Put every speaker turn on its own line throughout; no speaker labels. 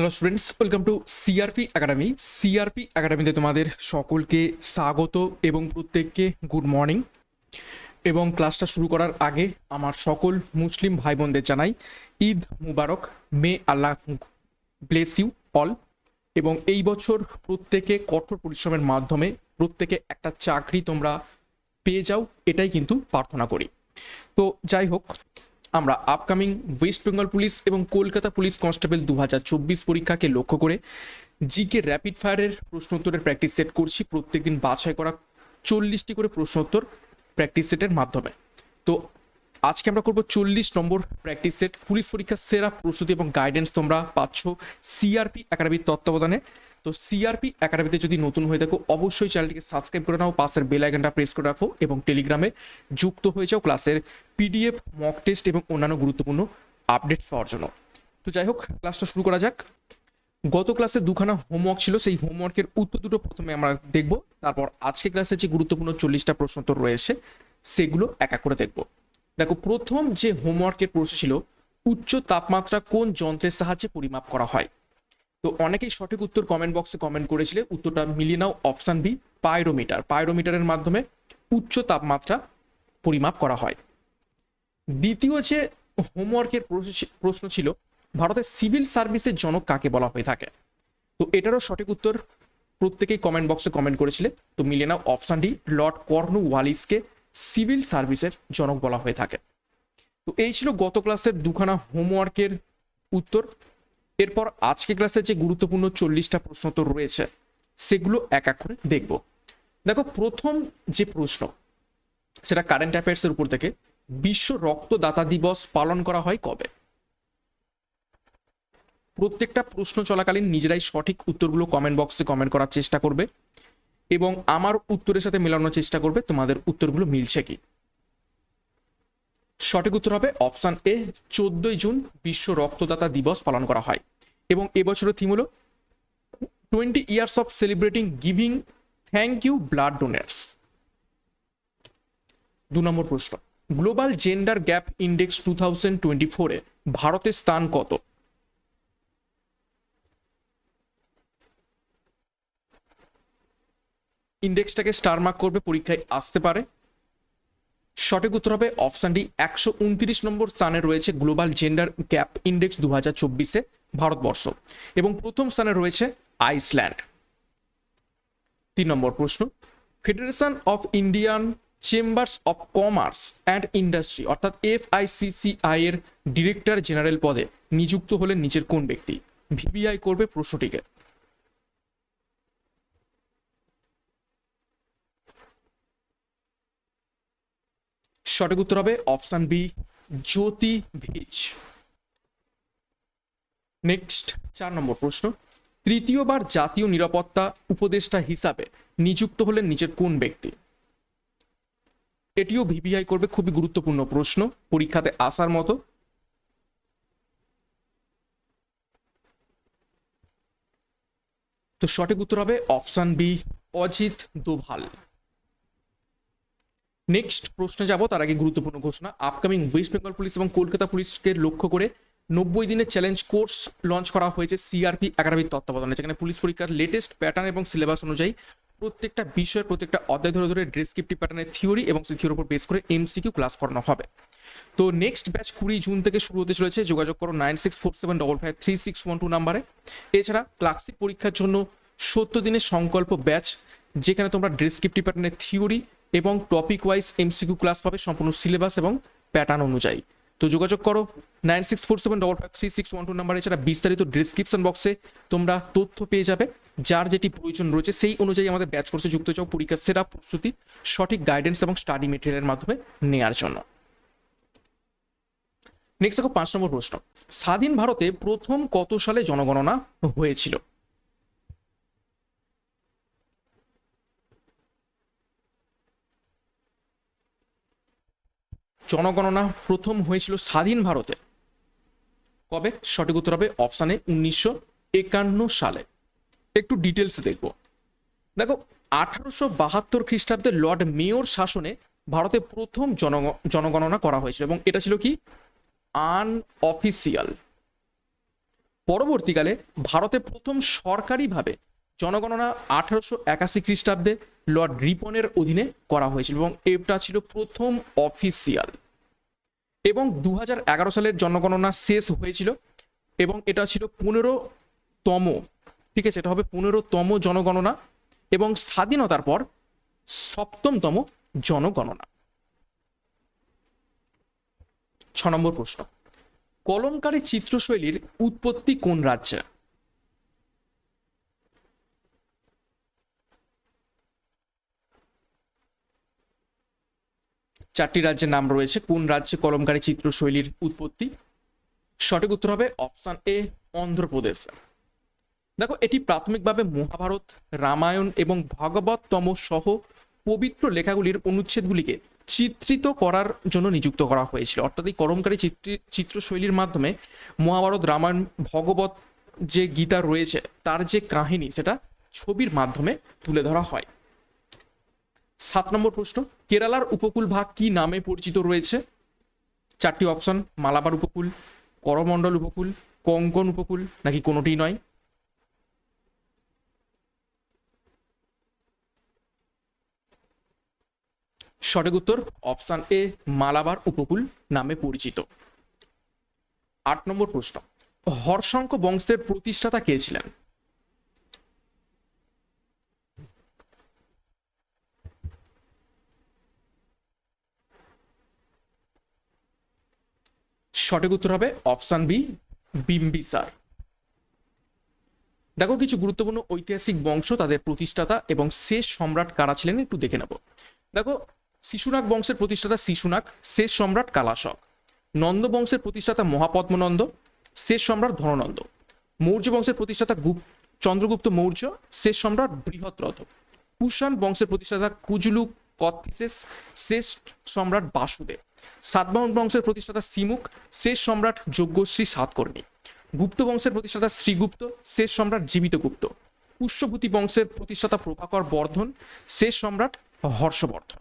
Hello students welcome to CRP academy CRP একাডেমিতে তোমাদের সকলকে স্বাগত এবং প্রত্যেককে গুড মর্নিং এবং ক্লাসটা শুরু করার আগে আমার সকল মুসলিম ভাই বোনদের জানাই, ঈদ মুবারক may Allah bless you all এবং এই বছর প্রত্যেকে কঠোর পরিশ্রমের মাধ্যমে প্রত্যেকে একটা চাকরি তোমরা পেয়ে যাও, এটাই কিন্তু প্রার্থনা করি। তো যাই হোক আমরা আপকামিং ওয়েস্ট বেঙ্গল পুলিশ এবং কলকাতা পুলিশ কনস্টেবল দু পরীক্ষাকে লক্ষ্য করে জিকে র্যাপিড ফায়ারের প্রশ্নোত্তরের প্র্যাকটিস সেট করছি। প্রত্যেকদিন বাছাই করা চল্লিশটি করে প্রশ্নোত্তর প্র্যাকটিস সেটের মাধ্যমে। তো আজকে আমরা করব চল্লিশ নম্বর প্র্যাকটিস সেট পুলিশ পরীক্ষার সেরা প্রস্তুতি এবং গাইডেন্স তোমরা পাচ্ছ সিআরপি একাডেমির তত্ত্বাবধানে। তো সিআরপি একাডেমিতে যদি নতুন হয়ে থাকো, অবশ্যই চ্যানেলটিকে সাবস্ক্রাইব করে নাও, পাশের বেল আইকনটা প্রেস করে রাখো এবং টেলিগ্রামে যুক্ত হয়ে যাও ক্লাসের পিডিএফ মক টেস্ট এবং অন্যান্য গুরুত্বপূর্ণ আপডেটস পাওয়ার জন্য। তো যাই হোক ক্লাসটা শুরু করা যাক। গত ক্লাসে দুখানা হোমওয়ার্ক ছিল, সেই হোমওয়ার্কের উত্তর দুটো প্রথমে আমরা দেখব। তারপর আজকে ক্লাসে যে গুরুত্বপূর্ণ চল্লিশটা প্রশ্ন তো রয়েছে, সেগুলো এক এক করে দেখব। দেখো, প্রথম যে হোমওয়ার্কের প্রশ্ন ছিল, উচ্চ তাপমাত্রা কোন যন্ত্রের সাহায্যে পরিমাপ করা হয়? তো অনেকেই সঠিক উত্তর কমেন্ট বক্সে কমেন্ট করেছিলে। উত্তরটা মিলিয়ে নাও অপশান বি পাইরোমিটার পাইরোমিটারের মাধ্যমে উচ্চ তাপমাত্রা পরিমাপ করা হয়। দ্বিতীয় যে হোমওয়ার্কের প্রশ্ন ছিল, ভারতের সিভিল সার্ভিসের জনক কাকে বলা হয়ে থাকে? তো এটারও সঠিক উত্তর প্রত্যেকেই কমেন্ট বক্সে কমেন্ট করেছিলে। তো মিলিয়ে নাও অপশান ডি লর্ড কর্নু ওয়ালিসকে সিভিল সার্ভিসের জনক বলা হয়ে থাকে। তো এই ছিল গত ক্লাসের দুখানা হোমওয়ার্কের উত্তর। এরপর আজকে ক্লাসে যে গুরুত্বপূর্ণ চল্লিশটা প্রশ্ন তো রয়েছে, সেগুলো এক এক করে দেখব। দেখো, প্রথম যে প্রশ্ন, সেটা কারেন্ট অ্যাফেয়ার্সের উপর থেকে, বিশ্ব রক্তদাতা দিবস পালন করা হয় কবে? প্রত্যেকটা প্রশ্ন চলাকালীন নিজেরাই সঠিক উত্তরগুলো কমেন্ট বক্সে কমেন্ট করার চেষ্টা করবে এবং আমার উত্তরের সাথে মেলানোর চেষ্টা করবে, তোমাদের উত্তরগুলো মিলছে কি? সঠিক উত্তর হবে অপশান এ, চোদ্দই জুন বিশ্ব রক্তদাতা দিবস পালন করা হয়। এবং এবছরের থিম হলো twenty years of celebrating giving thank you blood donors দু নম্বর প্রশ্ন global gender gap index two thousand twenty ফোরে ভারতের স্থান কত? ইন্ডেক্সটাকে স্টার মার্ক করবে, পরীক্ষায় আসতে পারে। সঠিক উত্তর হবে অপশান ডি, একশো উনত্রিশ নম্বর স্থানে রয়েছে গ্লোবাল জেন্ডার গ্যাপ ইন্ডেক্স দু হাজার চব্বিশে ভারতবর্ষ এবং প্রথম স্থানে রয়েছে আইসল্যান্ড। তিন নম্বর প্রশ্ন federation of Indian chambers of commerce and industry অর্থাৎ এফআইসিসিআই এর ডিরেক্টর জেনারেল পদে নিযুক্ত হলেন নিচের কোন ব্যক্তি? ভিবিআই করবে প্রশ্নটিকে। সঠিক উত্তর হবে option B, Jyoti Vij. Next, চার নম্বর প্রশ্ন। তৃতীয়বার জাতীয় নিরাপত্তা উপদেষ্টা হিসাবে নিযুক্ত হলেন নিচের কোন ব্যক্তি? এটিও ভিভিআই করবে, খুবই গুরুত্বপূর্ণ প্রশ্ন, পরীক্ষাতে আসার মতো। তো সঠিক উত্তর হবে option B, Ajit Doval. Next প্রশ্নে যাব, তার আগে গুরুত্বপূর্ণ ঘোষণা। আপকামিং ওয়েস্ট বেঙ্গল পুলিশ এবং কলকাতা পুলিশকে লক্ষ্য করে নব্বই দিনের চ্যালেঞ্জ কোর্স লঞ্চ করা হয়েছে সিআরপি একাডেমির তত্ত্বাবধানে, যেখানে পুলিশ পরীক্ষার লেটেস্ট প্যাটার্ন এবং সিলেবাস অনুযায়ী প্রত্যেকটা বিষয়ের প্রত্যেকটা অধ্যায় ধরে ধরে ডেসক্রিপটিভ প্যাটার্নের থিওরি এবং সেই থিওরির উপর বেস করে এমসিকিউ ক্লাস করানো হবে। তো নেক্সট ব্যাচ কুড়ি জুন থেকে শুরু হতে চলেছে, যোগাযোগ করো nine six four seven double five three six one two নাম্বারে এছাড়া ক্লাসিক পরীক্ষার জন্য সত্তর দিনের সংকল্প ব্যাচ যেখানে তোমরা ডেসক্রিপটিভ প্যাটার্নের থিওরি এবং টপিক ওয়াইজ এমসিকিউ ক্লাস পাবে সম্পূর্ণ সিলেবাস এবং প্যাটার্ন অনুযায়ী। তো যোগাযোগ করো nine six four seven double five three six one two number এছাড়া বিস্তারিত ডিসক্রিপশন বক্সে তোমরা তথ্য পেয়ে যাবে। যার যেটি প্রয়োজন রয়েছে সেই অনুযায়ী আমাদের ব্যাচ কোর্সে যুক্ত চাও পরীক্ষার সেরা প্রস্তুতি, সঠিক গাইডেন্স এবং স্টাডি মেটেরিয়ালের মাধ্যমে নেয়ার জন্য। নেক্সট দেখো, পাঁচ নম্বর প্রশ্ন। স্বাধীন ভারতে প্রথম কত সালে জনগণনা হয়েছিল? জনগণনা প্রথম হয়েছিল স্বাধীন ভারতে। কবে? সঠিক উত্তর হবে অপশানে উনিশশো একান্ন সালে। একটু ডিটেলস দেখব। দেখো, আঠারোশো বাহাত্তর খ্রিস্টাব্দে লর্ড মেয়র শাসনে ভারতে প্রথম জনগ- জনগণনা করা হয়েছিল এবং এটা ছিল কি? আনঅফিসিয়াল পরবর্তীকালে ভারতে প্রথম সরকারিভাবে জনগণনা আঠারোশো একাশি খ্রিস্টাব্দে লর্ড রিপনের অধীনে করা হয়েছিল এবং এটা ছিল প্রথম অফিসিয়াল। এবং দু সালের জনগণনা শেষ হয়েছিল এবং এটা ছিল পনেরোতম, ঠিক আছে, এটা হবে পনেরোতম জনগণনা এবং স্বাধীনতার পর সপ্তমতম জনগণনা। ছ নম্বর প্রশ্ন, কলমকারী চিত্রশৈলীর উৎপত্তি কোন রাজ্যে? চারটি রাজ্যের নাম রয়েছে। কোন রাজ্যে কলমকারী চিত্রশৈলীর উৎপত্তি? সঠিক উত্তর হবে অপশান এ, অন্ধ্রপ্রদেশ। দেখো, এটি প্রাথমিকভাবে মহাভারত, রামায়ণ এবং ভাগবততম সহ পবিত্র লেখাগুলির অনুচ্ছেদগুলিকে চিত্রিত করার জন্য নিযুক্ত করা হয়েছিল। অর্থাৎ এই কলমকারী চিত্র, চিত্রশৈলীর মাধ্যমে মহাভারত, রামায়ণ, ভগবত যে গীতা রয়েছে, তার যে কাহিনী, সেটা ছবির মাধ্যমে তুলে ধরা হয়। সাত নম্বর প্রশ্ন কেরালার উপকূল ভাগ কি নামে পরিচিত রয়েছে? চারটি অপশন, মালাবার উপকূল, করমণ্ডল উপকূল, কঙ্কন উপকূল, নাকি কোনোটি নয়? সঠিক উত্তর অপশন এ, মালাবার উপকূল নামে পরিচিত। আট নম্বর প্রশ্ন হর্ষঙ্ক বংশের প্রতিষ্ঠাতা কে ছিলেন? সঠিক উত্তর হবে অপশান বি বিম্বিসার দেখো, কিছু গুরুত্বপূর্ণ ঐতিহাসিক বংশ, তাদের প্রতিষ্ঠাতা এবং শেষ সম্রাট কারা ছিলেন একটু দেখে নেব। দেখো, শিশুনাগ বংশের প্রতিষ্ঠাতা শিশুনাগ, শেষ সম্রাট কালাশক। নন্দ বংশের প্রতিষ্ঠাতা মহাপদ্মনন্দ, শেষ সম্রাট ধননন্দ। মৌর্য বংশের প্রতিষ্ঠাতা গুপ, চন্দ্রগুপ্ত মৌর্য, শেষ সম্রাট বৃহৎরথ। কুষাণ বংশের প্রতিষ্ঠাতা কুজুলু কথিসেস শেষ সম্রাট বাসুদেব। সাতবাহন বংশের প্রতিষ্ঠাতা সিমুক শেষ সম্রাট যজ্ঞশ্রী সাতকর্ণী। গুপ্ত বংশের প্রতিষ্ঠাতা শ্রীগুপ্ত, শেষ সম্রাট জীবিতগুপ্ত পুষ্যভূতি বংশের প্রতিষ্ঠাতা প্রভাকর বর্ধন, শেষ সম্রাট হর্ষবর্ধন।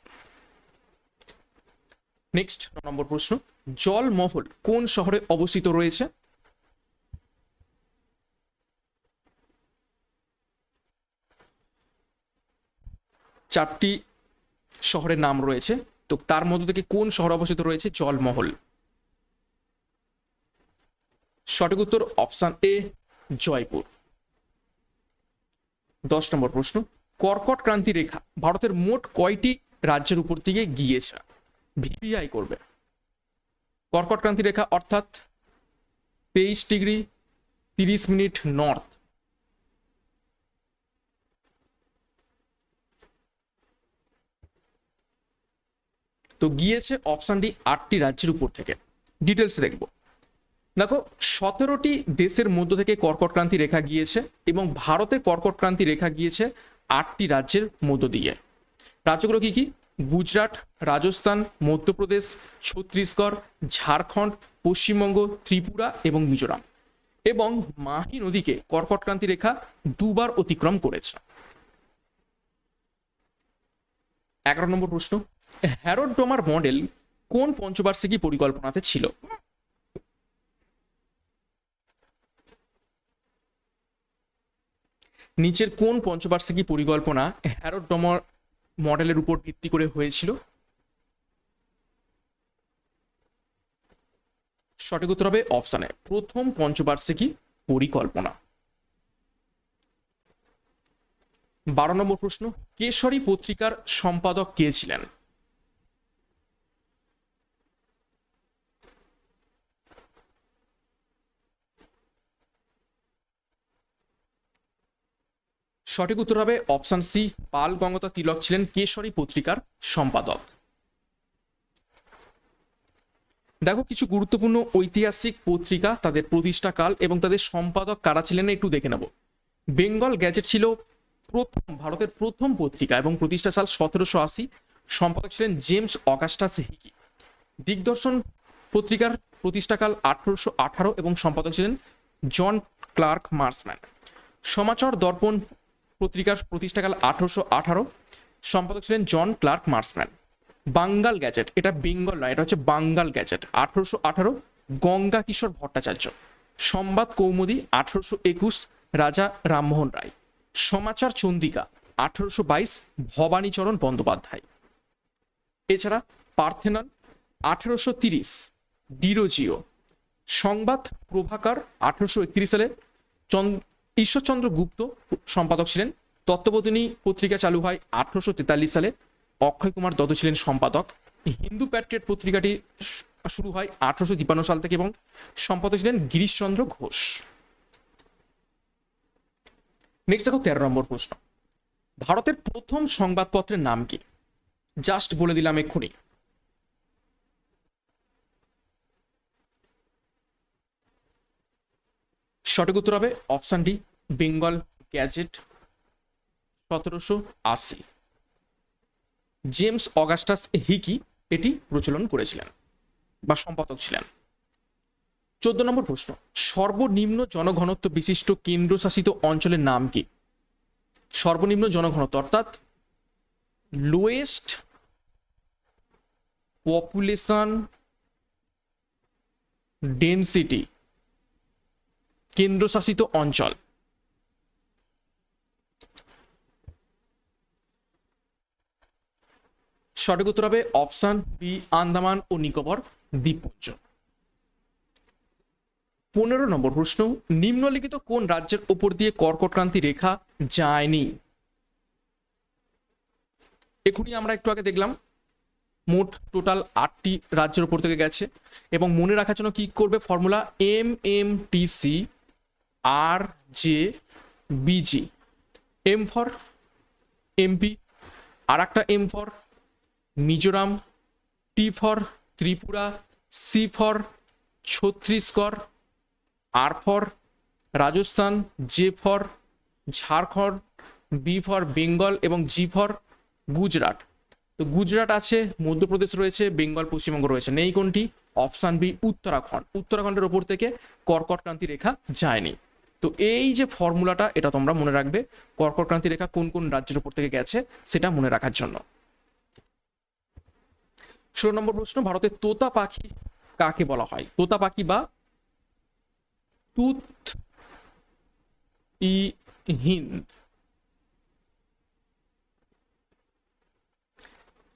নেক্সট নম্বর প্রশ্ন। জলমহল কোন শহরে অবস্থিত রয়েছে? চারটি শহরের নাম রয়েছে। তো তার মধ্য থেকে কোন শহর অবস্থিত রয়েছে? জলমহল। সঠিক উত্তর অপশন এ, জয়পুর। দশ নম্বর প্রশ্ন, কর্কট ক্রান্তি রেখা ভারতের মোট কয়টি রাজ্যের উপর দিকে গিয়েছে? ভিভিআই করবে। কর্কট ক্রান্তি রেখা অর্থাৎ তেইশ ডিগ্রি তিরিশ মিনিট নর্থ। তো গিয়েছে অপশন ডি আটটি রাজ্যের উপর থেকে। ডিটেলস দেখব। দেখো, সতেরোটি দেশের মধ্য থেকে কর্কট ক্রান্তি রেখা গিয়েছে এবং ভারতে কর্কট ক্রান্তি রেখা গিয়েছে আটটি রাজ্যের মধ্য দিয়ে। রাজ্যগুলো কি কি? গুজরাট, রাজস্থান, মধ্যপ্রদেশ, ছত্তিশগড়, ঝাড়খণ্ড, পশ্চিমবঙ্গ, ত্রিপুরা এবং মিজোরাম। এবং মাহি নদীকে কর্কটক্রান্তি রেখা দুবার অতিক্রম করেছে। এগারো নম্বর প্রশ্ন। হ্যারোড ডোমার মডেল কোন পঞ্চবার্ষিকী পরিকল্পনাতে ছিল? নিচের কোন পঞ্চবার্ষিকী পরিকল্পনা হ্যারোড ডোমার মডেলের উপর ভিত্তি করে হয়েছিল? সঠিক উত্তর হবে অপশানে প্রথম পঞ্চবার্ষিকী পরিকল্পনা। বারো নম্বর প্রশ্ন, কেশরী পত্রিকার সম্পাদক কে ছিলেন? সঠিক উত্তর হবে অপশন সি। পাল গঙ্গতা তিলক ছিলেন কেশরী পত্রিকার সম্পাদক। দেখো, কিছু গুরুত্বপূর্ণ ঐতিহাসিক পত্রিকা তাদের প্রতিষ্ঠাকাল এবং তাদের সম্পাদক কারা ছিলেন একটু দেখে নেব। বেঙ্গল গ্যাজেট ছিল প্রথম, ভারতের প্রথম পত্রিকা এবং প্রতিষ্ঠা সাল সতেরোশো আশি। সম্পাদক ছিলেন জেমস অগাস্টাস হিকি। দিগদর্শন পত্রিকার প্রতিষ্ঠাকাল আঠারোশো আঠারো এবং সম্পাদক ছিলেন জন ক্লার্ক মার্সম্যান। সমাচার দর্পণ পত্রিকার প্রতিষ্ঠাকাল আঠারোশো আঠারো। সম্পাদক ছিলেন John Clark Marshman. Bangal gazette, এটা বেঙ্গল নয়, এটা হচ্ছে বাঙ্গাল গ্যাজেট। আঠারোশো আঠারো, গঙ্গা কিশোর ভট্টাচার্য। সংবাদ কৌমুদি, আঠারোশো একুশ, রাজা রামমোহন রায়। সমাচার চন্দিকা, আঠারোশো বাইশ, ভবানীচরণ বন্দ্যোপাধ্যায়। এছাড়া পার্থেনন আঠেরোশো তিরিশ, ডিরোজিও। সংবাদ প্রভাকার, আঠেরোশো একত্রিশ সালে ঈশ্বরচন্দ্র গুপ্ত সম্পাদক ছিলেন। তত্ত্ববোধিনী পত্রিকা চালু হয় আঠারোশো তেতাল্লিশ সালে। অক্ষয় কুমার দত্ত ছিলেন সম্পাদক। হিন্দু প্যাট্রিয়ট পত্রিকাটি শুরু হয় আঠারোশো তিপ্পান্ন সাল থেকে এবং সম্পাদক ছিলেন গিরিশচন্দ্র ঘোষ। নেক্সট দেখো তেরো নম্বর প্রশ্ন। ভারতের প্রথম সংবাদপত্রের নাম কি? জাস্ট বলে দিলাম এক্ষুনি। সঠিক উত্তর হবে অপশন ডি, বেঙ্গল গ্যাজেট সতেরোশো আশি। জেমস অগাস্টাস হিকি এটি প্রচলন করেছিলেন বা সম্পাদক ছিলেন। চোদ্দ নম্বর প্রশ্ন, সর্বনিম্ন জনঘনত্ব বিশিষ্ট কেন্দ্রশাসিত অঞ্চলের নাম কি? সর্বনিম্ন জনঘনত্ব অর্থাৎ লোয়েস্ট পপুলেশন ডেন্সিটি। কেন্দ্রশাসিত অঞ্চল। সঠিক উত্তর হবে অপশন বি, আন্দামান ও নিকোবর দ্বীপপুঞ্জ। পনেরো নম্বর প্রশ্ন, নিম্নলিখিত কোন রাজ্যের ওপর দিয়ে কর্কটক্রান্তি রেখা যায়নি? এখনই আমরা একটু আগে দেখলাম, মোট টোটাল আটটি রাজ্যের উপর থেকে গেছে এবং মনে রাখার জন্য কি করবে formula M M T C R J BG M for MP আর একটা M for Mizoram. T for Tripura. C for Chhattisgarh. R for Rajasthan. J for Jharkhand. B for Bengal এবং জি ফর গুজরাট। তো গুজরাট আছে, মধ্যপ্রদেশ রয়েছে, বেঙ্গল পশ্চিমবঙ্গ রয়েছে। নেই কোনটি? Option B Uttarakhand. উত্তরাখণ্ডের ওপর থেকে কর্কট ক্রান্তি রেখা যায়নি। তো এই যে ফর্মুলাটা, এটা তোমরা মনে রাখবে, কর্কট ক্রান্তি রেখা কোন কোন রাজ্যের উপর থেকে গেছে, সেটা মনে রাখার জন্য। ষোলো নম্বর প্রশ্ন, ভারতের তোতা পাখি কাকে বলা হয়? তোতা পাখি বা তুত ই হিন্দ।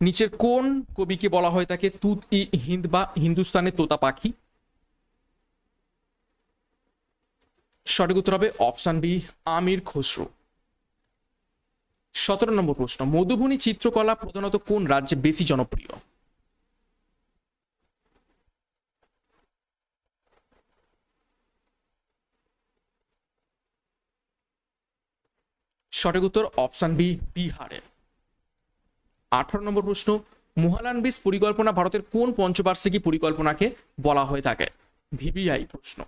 নিচের কোন কবিকে বলা হয় তাকে তুত ই হিন্দ বা হিন্দুস্তানের তোতা পাখি? সঠিক উত্তর হবে অপশন বি, আমির খসরু। সতেরো নম্বর প্রশ্ন, মধুবনী চিত্রকলা প্রধানত কোন রাজ্যে বেশি জনপ্রিয়? সঠিক উত্তর অপশন বি, বিহারে। আঠারো নম্বর প্রশ্ন, মহালান বিস পরিকল্পনা ভারতের কোন পঞ্চবার্ষিকী পরিকল্পনাকে বলা হয়ে থাকে? ভিভিআই প্রশ্ন।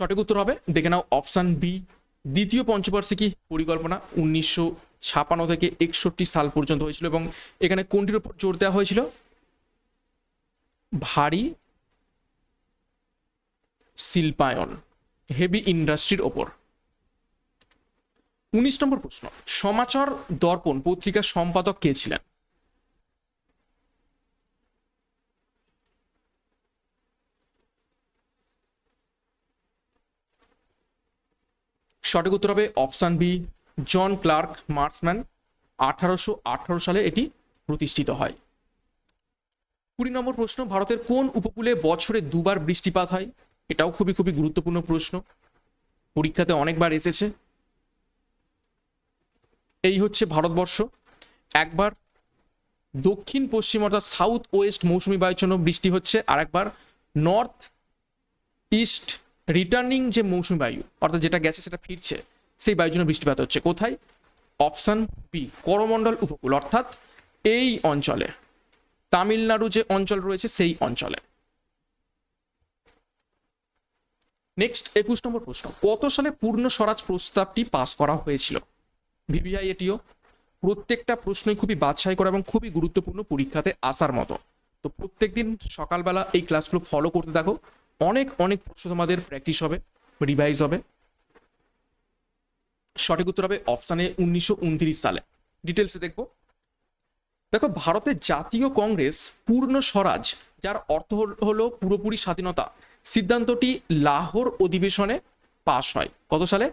সঠিক উত্তর হবে। দেখে নাও অপশান বি দ্বিতীয় পঞ্চবার্ষিকী পরিকল্পনা উনিশশো ছাপান্ন থেকে একষট্টি সাল পর্যন্ত হয়েছিল এবং এখানে কোনটির উপর জোর দেওয়া হয়েছিল? ভারী শিল্পায়ন হেভি ইন্ডাস্ট্রির ওপর। উনিশ নম্বর প্রশ্ন, সমাচার দর্পণ পত্রিকার সম্পাদক কে ছিলেন? সঠিক উত্তর হবে option B, John Clark Marshman আঠারোশো আঠারো সালে এটি প্রতিষ্ঠিত হয়। কুড়ি নম্বর প্রশ্ন, ভারতের কোন উপকূলে বছরে দুবার বৃষ্টিপাত হয়? এটাও খুবই খুবই গুরুত্বপূর্ণ প্রশ্ন। পরীক্ষাতে অনেকবার এসেছে। এই হচ্ছে ভারতবর্ষ। একবার দক্ষিণ পশ্চিম অর্থাৎ সাউথ ওয়েস্ট মৌসুমি বায়ুর জন্য বৃষ্টি হচ্ছে আর একবার নর্থ ইস্ট রিটার্নিং যে মৌসুমি বায়ু, অর্থাৎ যেটা গেছে সেটা ফিরছে, সেই বায়ুর জন্য বৃষ্টিপাত হচ্ছে। কোথায়? অপশন বি করমণ্ডল উপকূল, অর্থাৎ এই অঞ্চলে। তামিলনাড়ু যে অঞ্চল রয়েছে, সেই অঞ্চলে। নেক্সট একুশ নম্বর প্রশ্ন। কত সালে পূর্ণ স্বরাজ প্রস্তাবটি পাস করা হয়েছিল? ভিভিআই এটিও প্রত্যেকটা প্রশ্নই খুবই বাছাই করা এবং খুবই গুরুত্বপূর্ণ পরীক্ষাতে আসার মতো। তো প্রত্যেকদিন সকালবেলা এই ক্লাসগুলো ফলো করতে থাকো। অনেক অনেক প্রশ্ন তোমাদের প্র্যাকটিস হবে রিভাইজ হবে। সঠিক উত্তর হবে অপশানে উনিশশো উনত্রিশ সালে। ডিটেলসে দেখব। দেখো, ভারতের জাতীয় কংগ্রেস পূর্ণ স্বরাজ, যার অর্থ হল- পুরোপুরি স্বাধীনতা। সিদ্ধান্তটি লাহোর অধিবেশনে পাশ হয়। কত সালে?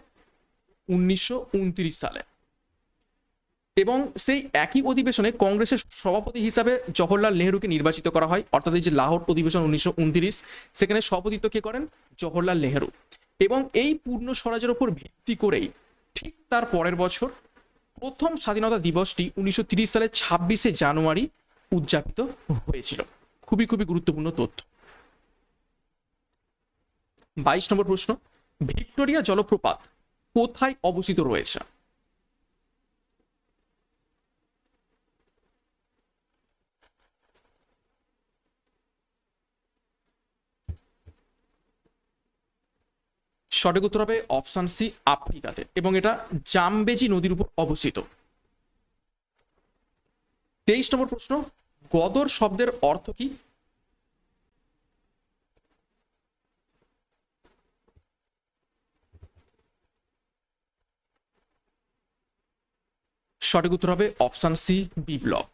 উনিশশো উনত্রিশ সালে। এবং সেই একই অধিবেশনে কংগ্রেসের সভাপতি হিসাবে জওহরলাল নেহরুকে নির্বাচিত করা হয়। অর্থাৎ এই যে লাহোর অধিবেশন উনিশশো উনত্রিশ, সেখানে সভাপতিত্ব কে করেন? জওহরলাল নেহরু। এবং এই পূর্ণ স্বরাজের ওপর ভিত্তি করেই ঠিক তার পরের বছর প্রথম স্বাধীনতা দিবসটি উনিশশো তিরিশ সালের ছাব্বিশে জানুয়ারি উদযাপিত হয়েছিল। খুবই খুবই গুরুত্বপূর্ণ তথ্য। বাইশ নম্বর প্রশ্ন, ভিক্টোরিয়া জলপ্রপাত কোথায় অবস্থিত রয়েছে? সঠিক উত্তর হবে অপশান সি, আফ্রিকাতে। এবং এটা জামবেজি নদীর উপর অবস্থিত। তেইশ নম্বর প্রশ্ন, গদর শব্দের অর্থ কি? সঠিক উত্তর হবে অপশান সি, বিপ্লব।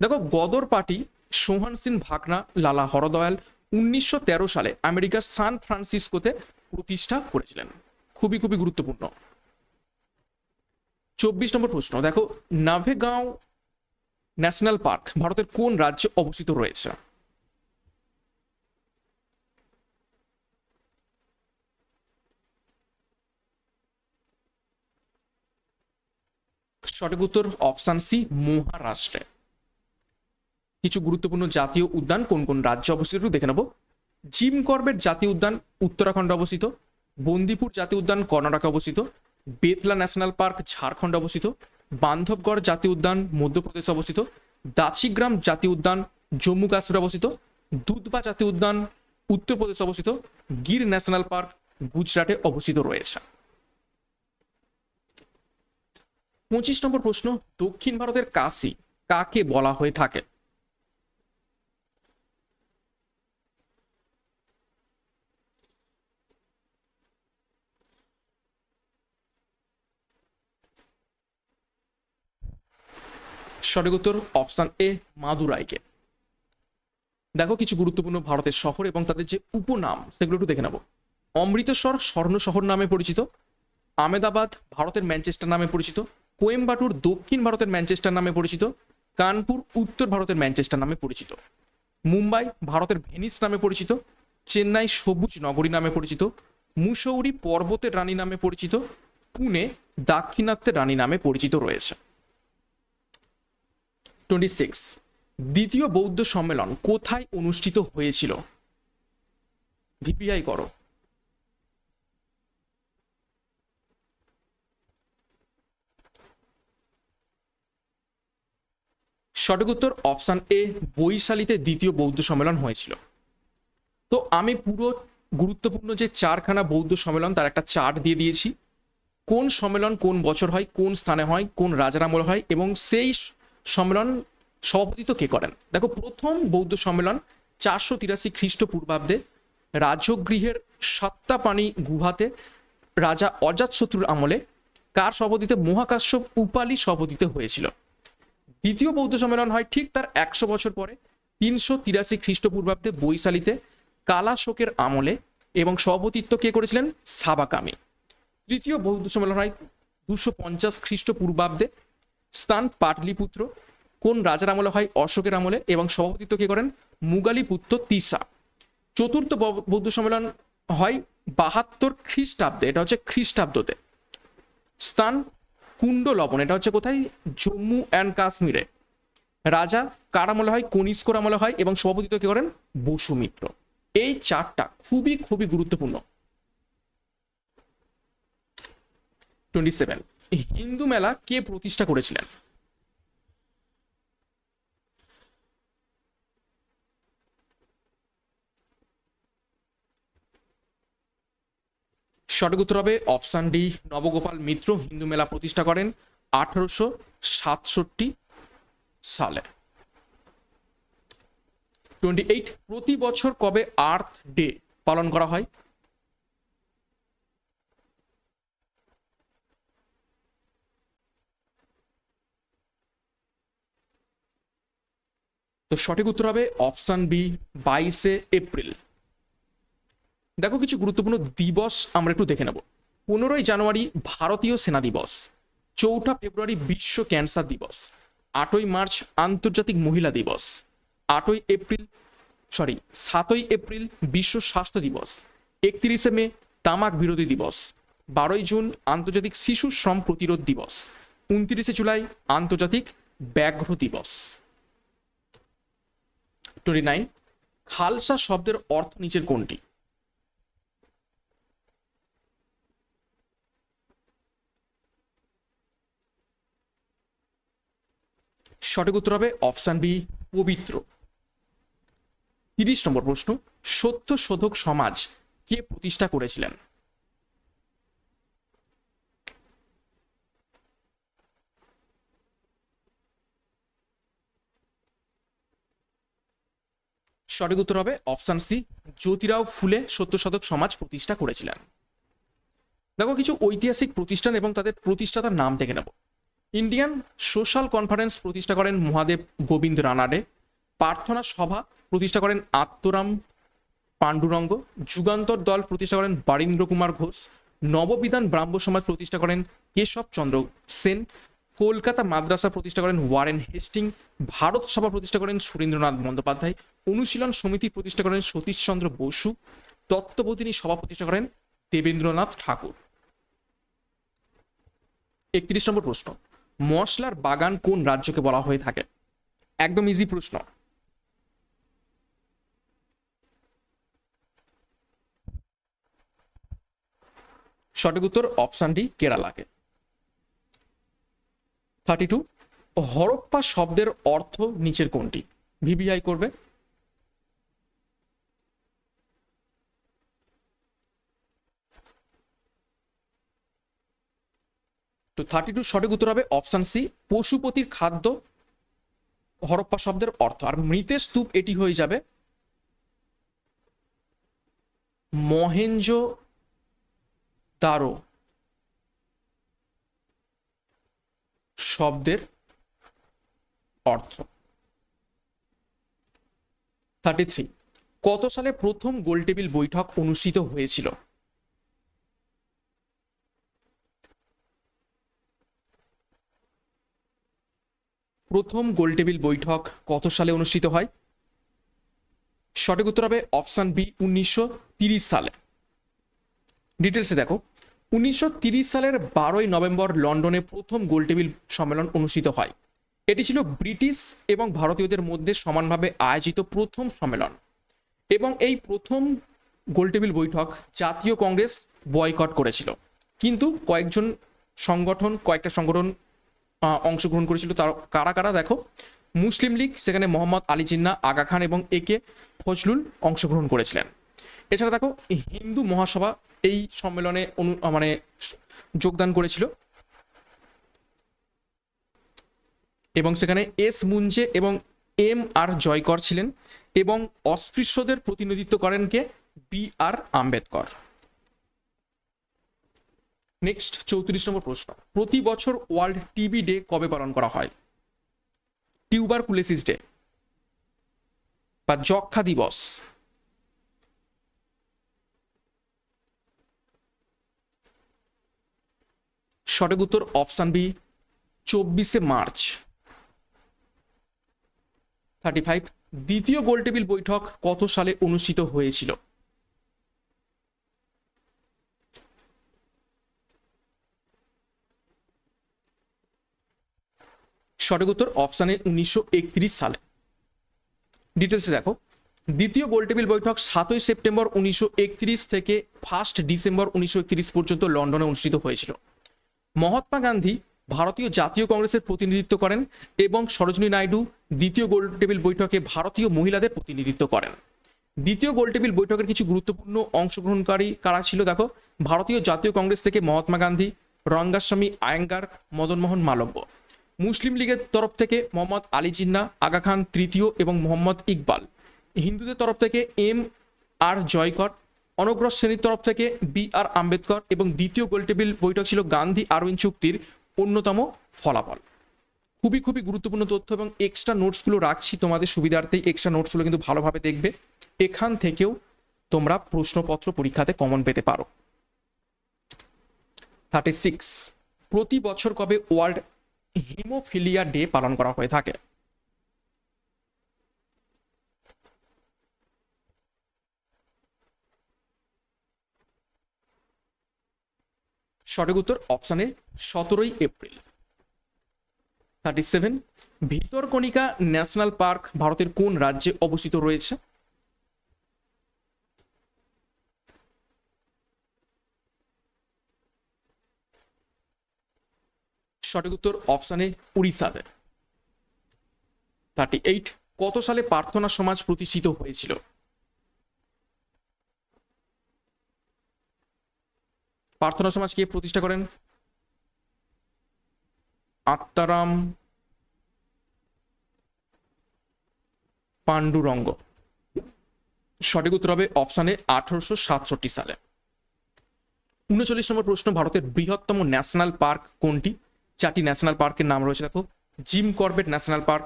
দেখো, গদর পার্টি সোহান সিং ভাগনা, লালা হরদয়াল উনিশশো তেরো সালে আমেরিকার সান ফ্রান্সিসকোতে প্রতিষ্ঠা করেছিলেন। খুবই খুবই গুরুত্বপূর্ণ। চব্বিশ নম্বর প্রশ্ন, দেখো, নাভেগাঁও ন্যাশনাল পার্ক ভারতের কোন রাজ্যে অবস্থিত রয়েছে? সঠিক উত্তর অপশান সি, মহারাষ্ট্রে। কিছু গুরুত্বপূর্ণ জাতীয় উদ্যান কোন কোন রাজ্যে অবস্থিত দেখে নেব। জিম কর্বেট জাতীয় উদ্যান উত্তরাখণ্ড অবস্থিত, বন্দিপুর জাতীয় উদ্যান কর্ণাটকে অবস্থিত, বেতলা ন্যাশনাল পার্ক ঝাড়খণ্ড অবস্থিত, বান্ধবগড় জাতীয় উদ্যান মধ্যপ্রদেশে অবস্থিত দাচিগ্রাম জাতীয় উদ্যান জম্মু কাশ্মীরে অবস্থিত দুধবা জাতীয় উদ্যান উত্তরপ্রদেশে অবস্থিত, গির ন্যাশনাল পার্ক গুজরাটে অবস্থিত রয়েছে। পঁচিশ নম্বর প্রশ্ন, দক্ষিণ ভারতের কাশি কাকে বলা হয়ে থাকে? সঠিক উত্তর অপশান এ মাদুরাইকে। দেখো কিছু গুরুত্বপূর্ণ ভারতের শহর এবং তাদের যে উপনাম, সেগুলো একটু দেখে নেব। অমৃতসর স্বর্ণ শহর নামে পরিচিত আমেদাবাদ ভারতের ম্যানচেস্টার নামে পরিচিত, কোয়েম্বাটুর দক্ষিণ ভারতের ম্যানচেস্টার নামে পরিচিত, কানপুর উত্তর ভারতের ম্যানচেস্টার নামে পরিচিত, মুম্বাই ভারতের ভেনিস নামে পরিচিত, চেন্নাই সবুজ নগরী নামে পরিচিত, মুসৌরি পর্বতের রানী নামে পরিচিত, পুনে দাক্ষিণাত্যের রানী নামে পরিচিত রয়েছে। টোয়েন্টি সিক্স, দ্বিতীয় বৌদ্ধ সম্মেলন কোথায় অনুষ্ঠিত হয়েছিল? ভিপিআই করো। সঠিক উত্তর অপশান এ, বৈশালীতে দ্বিতীয় বৌদ্ধ সম্মেলন হয়েছিল। তো আমি পুরো গুরুত্বপূর্ণ যে চারখানা বৌদ্ধ সম্মেলন, তার একটা চার্ট দিয়ে দিয়েছি। কোন সম্মেলন কোন বছর হয়, কোন স্থানে হয়, কোন রাজার আমল হয়, এবং সেই সম্মেলন সভাপতিত্ব কে করেন? দেখো, প্রথম বৌদ্ধ সম্মেলন চারশো তিরাশি খ্রিস্টপূর্বাব্দে রাজগৃহের সাত্তাপানি গুহাতে রাজা অজাতশত্রুর আমলে কার সভাপতিতে মহাকাশ্যপ উপালি সভাপতিতে হয়েছিল। দ্বিতীয় বৌদ্ধ সম্মেলন হয় ঠিক তার একশো বছর পরে, তিনশো তিরাশি খ্রিস্টপূর্বাব্দে বৈশালীতে কালাশোকের আমলে এবং সভাপতিত্ব কে করেছিলেন? সাবাকামি। তৃতীয় বৌদ্ধ সম্মেলন হয় দুশো পঞ্চাশ খ্রিস্টপূর্বাব্দে স্থান পাটলিপুত্র, কোন রাজার আমলে হয় অশোকের আমলে, এবং সভাপতিত্ব কে করেন? মুগালিপুত্র তিসা। চতুর্থ বৌদ্ধ সম্মেলন হয় বাহাত্তর খ্রিস্টাব্দে, এটা হচ্ছে খ্রিস্টাব্দতে। স্থান কুণ্ড লবণ, এটা হচ্ছে কোথায়? জম্মু অ্যান্ড কাশ্মীরে। রাজা কার আমলে হয়? কনিষ্কর আমলে হয়, এবং সভাপতিত্ব কে করেন? বসুমিত্র। এই চারটা খুবই খুবই গুরুত্বপূর্ণ। Twenty seven. হিন্দু মেলা কে প্রতিষ্ঠা করেছিলেন? সঠিক উত্তর হবে অপশান ডি, নবগোপাল মিত্র হিন্দু মেলা প্রতিষ্ঠা করেন আঠারোশো সাতষট্টি সালে। টোয়েন্টি এইট প্রতি বছর কবে আর্থ ডে পালন করা হয়? তো সঠিক উত্তর হবে অপশান বি, বাইশে এপ্রিল। দেখো কিছু গুরুত্বপূর্ণ দিবস আমরা একটু দেখে নেব। পনেরোই জানুয়ারি ভারতীয় সেনা দিবস, চৌঠা ফেব্রুয়ারি বিশ্ব ক্যান্সার দিবস, আটই মার্চ আন্তর্জাতিক মহিলা দিবস, আটই এপ্রিল, সরি, সাতই এপ্রিল বিশ্ব স্বাস্থ্য দিবস, একত্রিশে মে তামাক বিরোধী দিবস, বারোই জুন আন্তর্জাতিক শিশু শ্রম প্রতিরোধ দিবস, উনত্রিশে জুলাই আন্তর্জাতিক ব্যাঘ্র দিবস। টোয়েন্টি নাইন, খালসা শব্দের অর্থ নিচের কোনটি? সঠিক উত্তর হবে অপশান বি, পবিত্র। তিরিশ নম্বর প্রশ্ন, সত্য শোধক সমাজ কে প্রতিষ্ঠা করেছিলেন? সঠিক উত্তর হবে অপশান সি, জ্যোতিরাও ফুলে সত্যশতক সমাজ প্রতিষ্ঠা করেছিলেন। দেখো, কিছু ঐতিহাসিক প্রতিষ্ঠান এবং তাদের প্রতিষ্ঠাতার নাম দেখে নেব। ইন্ডিয়ান সোশ্যাল কনফারেন্স প্রতিষ্ঠা করেন মহাদেব গোবিন্দ রানাডে। প্রার্থনা সভা প্রতিষ্ঠা করেন আত্মরাম পাণ্ডুরঙ্গ। যুগান্তর দল প্রতিষ্ঠা করেন বারীন্দ্র কুমার ঘোষ। নববিধান ব্রাহ্ম সমাজ প্রতিষ্ঠা করেন কেশব চন্দ্র সেন। কলকাতা মাদ্রাসা প্রতিষ্ঠা করেন ওয়ারেন হেস্টিং, ভারত সভা প্রতিষ্ঠা করেন সুরেন্দ্রনাথ বন্দ্যোপাধ্যায়, অনুশীলন সমিতি প্রতিষ্ঠা করেন সতীশচন্দ্র বসু, তত্ত্ববোধিনী সভা প্রতিষ্ঠা করেন দেবেন্দ্রনাথ ঠাকুর। একত্রিশ নম্বর প্রশ্ন, মশলার বাগান কোন রাজ্যকে বলা হয়ে থাকে? একদম ইজি প্রশ্ন। সঠিক উত্তর অপশান ডি কেরালাকে। থার্টি টু হরপ্পা শব্দের অর্থ নিচের কোনটি? ভিবিআই করবে। তো থার্টি টু সঠিক উত্তর হবে অপশান সি পশুপতির খাদ্য, হরপ্পা শব্দের অর্থ। আর মৃতের স্তূপ এটি হয়ে যাবে মহেঞ্জ দারো। শব্দের অর্থ। থার্টি থ্রি কত সালে প্রথম গোলটেবিল বৈঠক অনুষ্ঠিত হয়েছিল? প্রথম গোলটেবিল বৈঠক কত সালে অনুষ্ঠিত হয়? সঠিক উত্তর হবে অপশান বি, উনিশশো সালে। ডিটেলসে দেখো। উনিশশো সালের বারোই নভেম্বর লন্ডনে প্রথম গোলটেবিল সম্মেলন অনুষ্ঠিত হয়। এটি ছিল ব্রিটিশ এবং ভারতীয়দের মধ্যে সমানভাবে আয়োজিত প্রথম সম্মেলন। এবং এই প্রথম গোলটেবিল বৈঠক জাতীয় কংগ্রেস বয়কট করেছিল। কিন্তু কয়েকজন সংগঠন, কয়েকটা সংগঠন অংশগ্রহণ করেছিল। তার কারা কারা দেখো? মুসলিম লীগ, সেখানে মোহাম্মদ আলী জিন্না, আগা খান এবং এ কে ফজলুল অংশগ্রহণ করেছিলেন। এছাড়া দেখো, হিন্দু মহাসভা এই সম্মেলনে অনু মানে যোগদান করেছিল। এবং সেখানে এস মুঞ্জে এবং এম আর জয়কর ছিলেন এবং অস্পৃশ্যদের প্রতিনিধিত্ব করেন কে? B R Ambedkar. নেক্সট, চৌত্রিশ নম্বর প্রশ্ন। প্রতি বছর ওয়ার্ল্ড টিবি ডে কবে পালন করা হয়? টিউবার কুলেসিস ডে বা যক্ষা দিবস। সঠিক উত্তর অপশান বি, চব্বিশে মার্চ। থার্টি ফাইভ দ্বিতীয় গোলটেবিল বৈঠক কত সালে অনুষ্ঠিত হয়েছিল? সঠিক উত্তর অপশানে উনিশশো একত্রিশ সালে। ডিটেলসে দেখো, দ্বিতীয় গোলটেবিল বৈঠক সাতই সেপ্টেম্বর উনিশশো একত্রিশ থেকে ফার্স্ট ডিসেম্বর উনিশশো একত্রিশ পর্যন্ত লন্ডনে অনুষ্ঠিত হয়েছিল। মহাত্মা গান্ধী ভারতীয় জাতীয় কংগ্রেসের প্রতিনিধিত্ব করেন এবং সরোজিনী নাইডু দ্বিতীয় গোলটেবিল বৈঠকে ভারতীয় মহিলাদের প্রতিনিধিত্ব করেন। দ্বিতীয় গোলটেবিল বৈঠকের কিছু গুরুত্বপূর্ণ অংশগ্রহণকারী কারা ছিল দেখো? ভারতীয় জাতীয় কংগ্রেস থেকে মহাত্মা গান্ধী, রঙ্গাস্বামী, আয়েঙ্গার, মদনমোহন মালব্য। মুসলিম লীগের তরফ থেকে মোহাম্মদ আলী জিন্না, আগা খান তৃতীয় এবং মোহাম্মদ ইকবাল। হিন্দুদের তরফ থেকে এম আর জয়কর অনগ্রস শ্রেণির তরফ থেকে বি আর আম্বেদকর এবং দ্বিতীয় গোলটেবিল বৈঠক ছিল গান্ধী আরউইন চুক্তির অন্যতম ফলাফল। খুবই খুবই গুরুত্বপূর্ণ তথ্য এবং এক্সট্রা নোটসগুলো রাখছি তোমাদের সুবিধার্থেই। এক্সট্রা নোটসগুলো কিন্তু ভালোভাবে দেখবে। এখান থেকেও তোমরা প্রশ্নপত্র পরীক্ষাতে কমন পেতে পারো। থার্টি সিক্স প্রতি বছর কবে ওয়ার্ল্ড হিমোফিলিয়া ডে পালন করা হয়ে থাকে? সঠিক উত্তর অপশানে সতেরোই April. Thirty seven Bhitarkanika national park ভারতের কোন রাজ্যে অবস্থিত রয়েছে? সঠিক উত্তর অপশানে উড়িষ্যাতে। থার্টি এইট কত সালে প্রার্থনা সমাজ প্রতিষ্ঠিত হয়েছিল? প্রার্থনা সমাজ কে প্রতিষ্ঠা করেন? আত্মারাম পাণ্ডুরঙ্গ। সঠিক উত্তর হবে অপশানে আঠারোশো সাতষট্টি সালে। উনচল্লিশ নম্বর প্রশ্ন, ভারতের বৃহত্তম ন্যাশনাল পার্ক কোনটি? চারটি ন্যাশনাল পার্কের নাম রয়েছে, দেখো। Jim Corbett national park,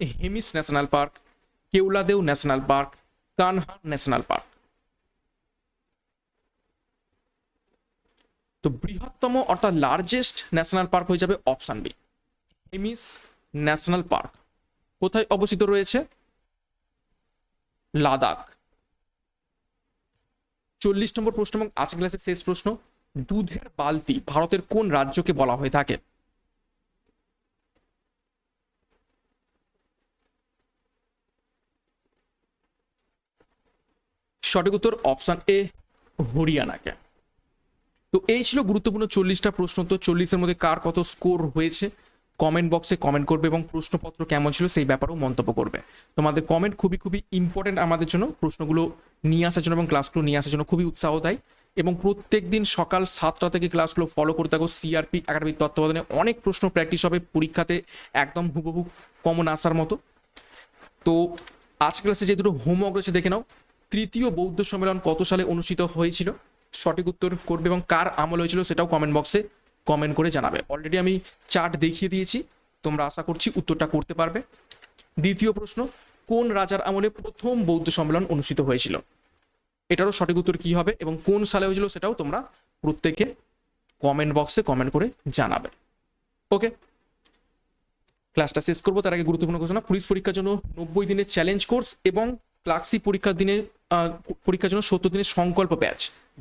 Hemis national park Keoladeo national park Kanha national park. তো বৃহত্তম অর্থাৎ লার্জেস্ট ন্যাশনাল পার্ক হয়ে যাবে option B Hemis national park কোথায় অবস্থিত রয়েছে? লাদাখ। চল্লিশ নম্বর প্রশ্ন এবং আজকে ক্লাসের শেষ প্রশ্ন, দুধের বালতি ভারতের কোন রাজ্যকে বলা হয়ে থাকে? সঠিক উত্তর অপশান এ হরিয়ানাকে। তো এই ছিল গুরুত্বপূর্ণ চল্লিশটা প্রশ্ন। তো চল্লিশের মধ্যে কার কত স্কোর হয়েছে? কমেন্ট বক্সে কমেন্ট করবে এবং প্রশ্নপত্র কেমন ছিল সেই ব্যাপারেও মন্তব্য করবে। তোমাদের কমেন্ট খুবই খুবই ইম্পর্টেন্ট আমাদের জন্য। প্রশ্নগুলো নিয়ে আসার জন্য এবং ক্লাসগুলো নিয়ে আসার জন্য খুবই উৎসাহ দেয় এবং প্রত্যেক দিন সকাল সাতটা থেকে ক্লাসগুলো ফলো করতে থাকো। সিআরপি একাডেমিক তত্ত্বাবধানে অনেক প্রশ্ন প্র্যাকটিস হবে। পরীক্ষাতে একদম হুবহু কমন আসার মতো। তো আজ ক্লাসে যে দুটো হোমওয়ার্ক রয়েছে, দেখে নাও। তৃতীয় বৌদ্ধ সম্মেলন কত সালে অনুষ্ঠিত হয়েছিল? সঠিক উত্তর করবে এবং কার আমল হয়েছিল সেটাও কমেন্ট বক্সে কমেন্ট করে জানাবে। অলরেডি আমি চার্ট দেখিয়ে দিয়েছি, তোমরা আশা করছি উত্তরটা করতে পারবে। দ্বিতীয় প্রশ্ন, কোন রাজার আমলে প্রথম বৌদ্ধ সম্মেলন অনুষ্ঠিত হয়েছিল? এটারও সঠিক উত্তর কি হবে এবং কোন সালে হয়েছিল সেটাও তোমরা প্রত্যেকে কমেন্ট বক্সে কমেন্ট করে জানাবে। ওকে ক্লাসটা শেষ করব, তার আগে গুরুত্বপূর্ণ ঘোষণা পুলিশ পরীক্ষার জন্য নব্বই দিনের চ্যালেঞ্জ কোর্স এবং ক্লাক্সি পরীক্ষার দিনে পরীক্ষার জন্য সত্তর দিনের সংকল্প ব্যাচ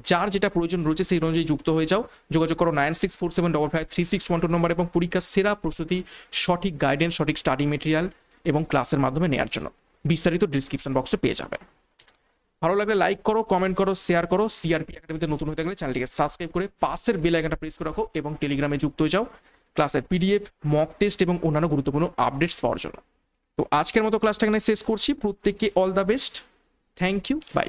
যার যেটা প্রয়োজন রয়েছে সেই অনুযায়ী যুক্ত হয়ে যাও। যোগাযোগ করো nine six four seven double five three six one two number এবং পরীক্ষার সেরা প্রস্তুতি, সঠিক গাইডেন্স সঠিক স্টাডি মেটেরিয়াল এবং ক্লাসের মাধ্যমে নেওয়ার জন্য। বিস্তারিত ডিসক্রিপশন বক্সে পেয়ে যাবে। ভালো লাগলে লাইক করো কমেন্ট করো শেয়ার করো। সিআরপি একাডেমিতে নতুন হয়ে থাকলে চ্যানেলটিকে সাবস্ক্রাইব করে পাশের বেল আইকনটা প্রেস করে রাখো এবং টেলিগ্রামে যুক্ত হয়ে যাও ক্লাসের পিডিএফ মক টেস্ট এবং অন্যান্য গুরুত্বপূর্ণ আপডেটস পাওয়ার জন্য। তো আজকের মতো ক্লাসটা এখানে শেষ করছি। প্রত্যেককে all the best thank you bye